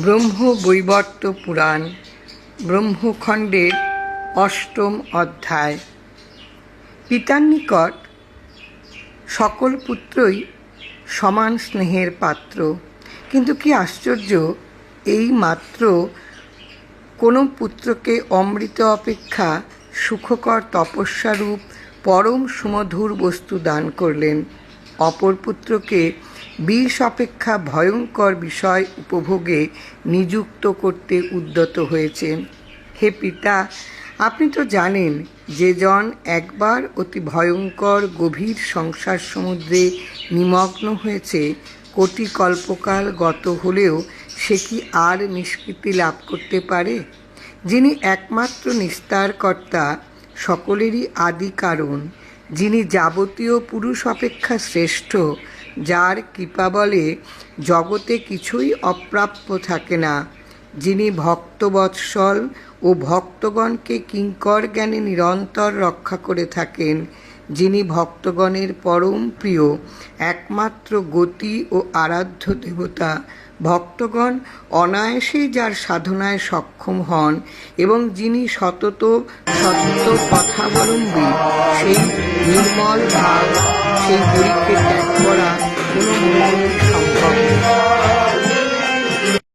ব্রহ্ম বৈবর্ত পুরাণ, ব্রহ্মখণ্ডের অষ্টম অধ্যায়। পিতার নিকট সকল পুত্রই সমান স্নেহের পাত্র। কিন্তু কি আশ্চর্য, এই মাত্র কোনো পুত্রকে অমৃত অপেক্ষা সুখকর তপস্যারূপ পরম সুমধুর বস্তু দান করলেন। অপর পুত্রকে বিষ অপেক্ষা ভয়ঙ্কর বিষয় উপভোগে নিযুক্ত করতে উদ্যত হয়েছেন। হে পিতা, আপনি তো জানেন যে জন একবার অতি ভয়ঙ্কর গভীর সংসার সমুদ্রে নিমগ্ন হয়েছে, কোটি কল্পকাল গত হলেও সে কি আর নিষ্কৃতি লাভ করতে পারে? যিনি একমাত্র নিস্তারকর্তা, সকলেরই আদি কারণ, যিনি যাবতীয় পুরুষ অপেক্ষা শ্রেষ্ঠ যার কৃপা বলে জগতে কিছুই অপ্রাপ্য থাকে না। যিনি ভক্তবৎসল ও ভক্তগণকে কিঙ্কর জ্ঞানে নিরন্তর রক্ষা করে থাকেন, যিনি ভক্তগণের পরম প্রিয়, একমাত্র গতি ও আরাধ্য দেবতা। ভক্তগণ অনায়াসেই যার সাধনায় সক্ষম হন এবং যিনি সতত সত্য কথাবলম্বী সেই নির্মল ভাব সেই হরিকে ত্যাগ করা কোনো মূল্যে সম্ভব নয়।